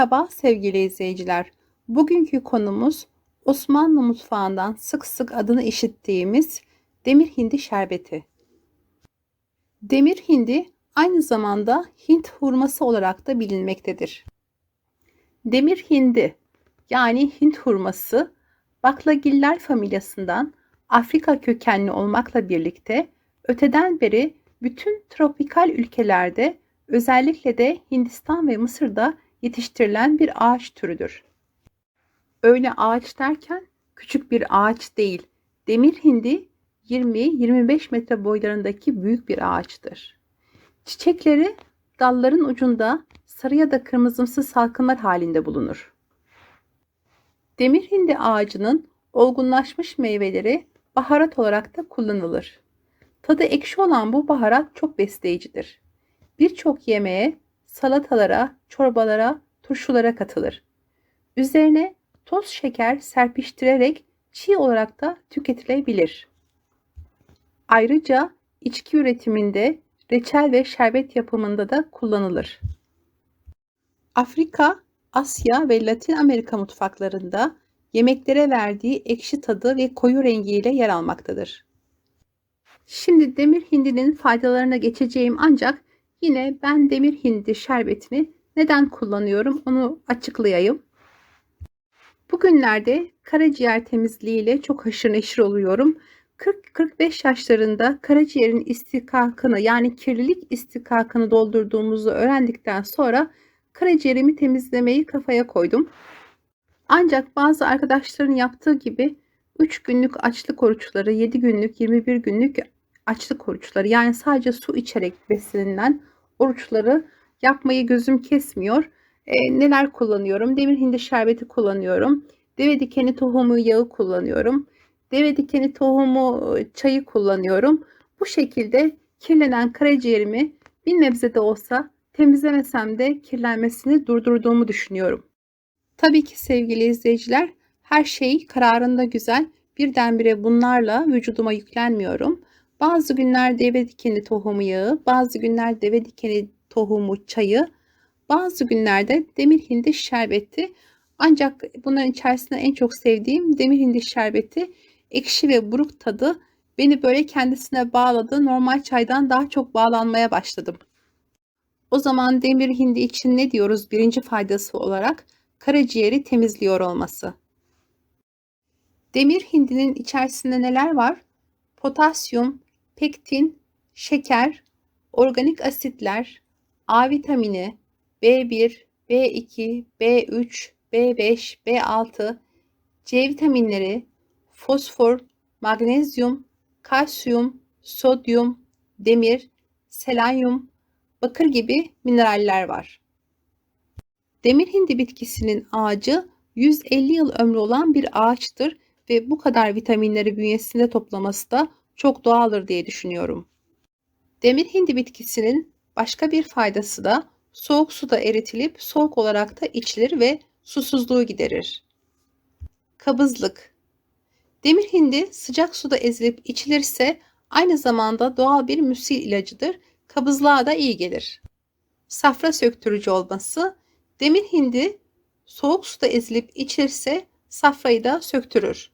Merhaba sevgili izleyiciler. Bugünkü konumuz Osmanlı mutfağından sık sık adını işittiğimiz demir hindi şerbeti. Demir hindi aynı zamanda Hint hurması olarak da bilinmektedir. Demir hindi yani Hint hurması baklagiller familyasından Afrika kökenli olmakla birlikte öteden beri bütün tropikal ülkelerde özellikle de Hindistan ve Mısır'da yetiştirilen bir ağaç türüdür. Öyle ağaç derken küçük bir ağaç değil. Demir hindi 20-25 metre boylarındaki büyük bir ağaçtır. Çiçekleri dalların ucunda sarı ya da kırmızımsı salkımlar halinde bulunur. Demir hindi ağacının olgunlaşmış meyveleri baharat olarak da kullanılır. Tadı ekşi olan bu baharat çok besleyicidir. Birçok yemeğe, salatalara, çorbalara, turşulara katılır. Üzerine toz şeker serpiştirerek çiğ olarak da tüketilebilir. Ayrıca içki üretiminde, reçel ve şerbet yapımında da kullanılır. Afrika, Asya ve Latin Amerika mutfaklarında yemeklere verdiği ekşi tadı ve koyu rengiyle yer almaktadır. Şimdi demir hindinin faydalarına geçeceğim ancak yine ben demir hindi şerbetini neden kullanıyorum onu açıklayayım. Bugünlerde karaciğer temizliğiyle çok haşır neşir oluyorum. 40-45 yaşlarında karaciğerin istikakını yani kirlilik istikakını doldurduğumuzu öğrendikten sonra karaciğerimi temizlemeyi kafaya koydum. Ancak bazı arkadaşların yaptığı gibi 3 günlük açlık oruçları, 7 günlük, 21 günlük açlık oruçları yani sadece su içerek beslenilen oruçları yapmayı gözüm kesmiyor. E, neler kullanıyorum? Demir hindi şerbeti kullanıyorum. Deve dikeni tohumu yağı kullanıyorum. Deve dikeni tohumu e, çayı kullanıyorum. Bu şekilde kirlenen karaciğerimi bir nebze de olsa temizlemesem de kirlenmesini durdurduğumu düşünüyorum. Tabii ki sevgili izleyiciler her şey kararında güzel. Birdenbire bunlarla vücuduma yüklenmiyorum. Bazı günler deve dikeni tohumu yağı, bazı günler deve dikeni tohumu çayı, bazı günlerde demir hindi şerbeti. Ancak bunların içerisinde en çok sevdiğim demir hindi şerbeti ekşi ve buruk tadı beni böyle kendisine bağladı. Normal çaydan daha çok bağlanmaya başladım. O zaman demir hindi için ne diyoruz birinci faydası olarak? Karaciğeri temizliyor olması. Demir hindinin içerisinde neler var? Potasyum, pektin, şeker, organik asitler, A vitamini, B1, B2, B3, B5, B6, C vitaminleri, fosfor, magnezyum, kalsiyum, sodyum, demir, selenyum, bakır gibi mineraller var. Demir hindi bitkisinin ağacı 150 yıl ömrü olan bir ağaçtır ve bu kadar vitaminleri bünyesinde toplaması da çok doğaldır diye düşünüyorum. Demir hindi bitkisinin başka bir faydası da soğuk suda eritilip soğuk olarak da içilir ve susuzluğu giderir. Kabızlık Demir hindi sıcak suda ezilip içilirse aynı zamanda doğal bir müsil ilacıdır. Kabızlığa da iyi gelir. Safra söktürücü olması Demir hindi soğuk suda ezilip içilirse safrayı da söktürür.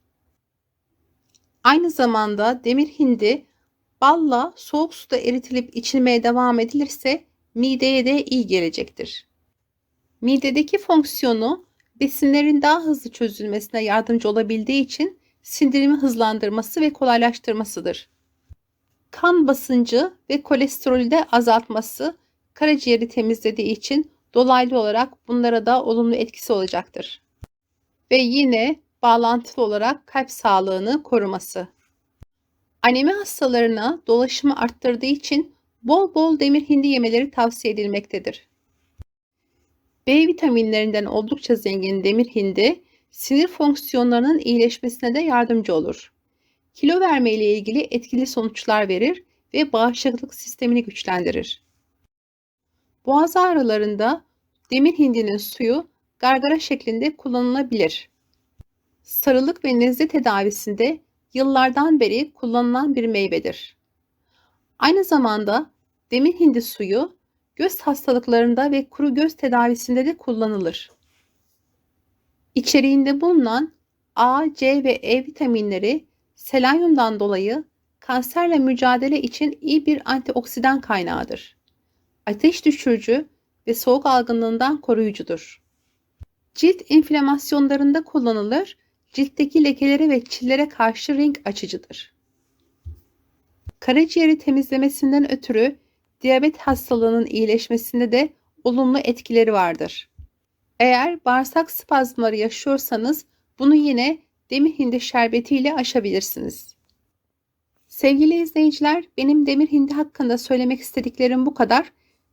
Aynı zamanda demir hindi balla soğuk suda eritilip içilmeye devam edilirse mideye de iyi gelecektir. Midedeki fonksiyonu besinlerin daha hızlı çözülmesine yardımcı olabildiği için sindirimi hızlandırması ve kolaylaştırmasıdır. Kan basıncı ve kolesterolü de azaltması karaciğeri temizlediği için dolaylı olarak bunlara da olumlu etkisi olacaktır. Ve yine bağlantılı olarak kalp sağlığını koruması. Anemi hastalarına dolaşımı arttırdığı için bol bol demir hindi yemeleri tavsiye edilmektedir. B vitaminlerinden oldukça zengin demir hindi, sinir fonksiyonlarının iyileşmesine de yardımcı olur. Kilo verme ile ilgili etkili sonuçlar verir ve bağışıklık sistemini güçlendirir. Boğaz ağrılarında demir hindinin suyu gargara şeklinde kullanılabilir. Sarılık ve nezle tedavisinde yıllardan beri kullanılan bir meyvedir. Aynı zamanda demir hindi suyu göz hastalıklarında ve kuru göz tedavisinde de kullanılır. İçeriğinde bulunan A, C ve E vitaminleri selenyumdan dolayı kanserle mücadele için iyi bir antioksidan kaynağıdır. Ateş düşürücü ve soğuk algınlığından koruyucudur. Cilt inflamasyonlarında kullanılır, ciltteki lekelere ve çillere karşı renk açıcıdır. Karaciğeri temizlemesinden ötürü diyabet hastalığının iyileşmesinde de olumlu etkileri vardır. Eğer bağırsak spazmları yaşıyorsanız bunu yine demir hindi şerbeti ile aşabilirsiniz. Sevgili izleyiciler, benim demir hindi hakkında söylemek istediklerim bu kadar.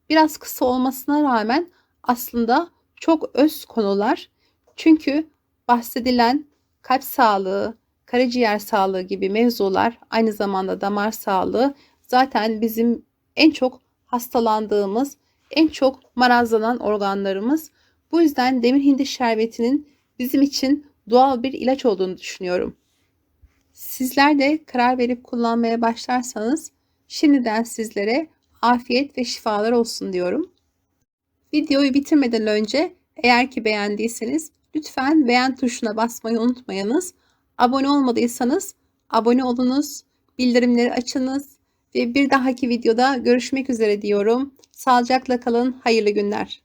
Biraz kısa olmasına rağmen aslında çok öz konular. Çünkü bahsedilen kalp sağlığı, karaciğer sağlığı gibi mevzular, aynı zamanda damar sağlığı zaten bizim en çok hastalandığımız, en çok marazlanan organlarımız. Bu yüzden demir hindi şerbetinin bizim için doğal bir ilaç olduğunu düşünüyorum. Sizler de karar verip kullanmaya başlarsanız şimdiden sizlere afiyet ve şifalar olsun diyorum. Videoyu bitirmeden önce eğer ki beğendiyseniz lütfen beğen tuşuna basmayı unutmayınız. Abone olmadıysanız abone olunuz, bildirimleri açınız ve bir dahaki videoda görüşmek üzere diyorum. Sağlıcakla kalın, hayırlı günler.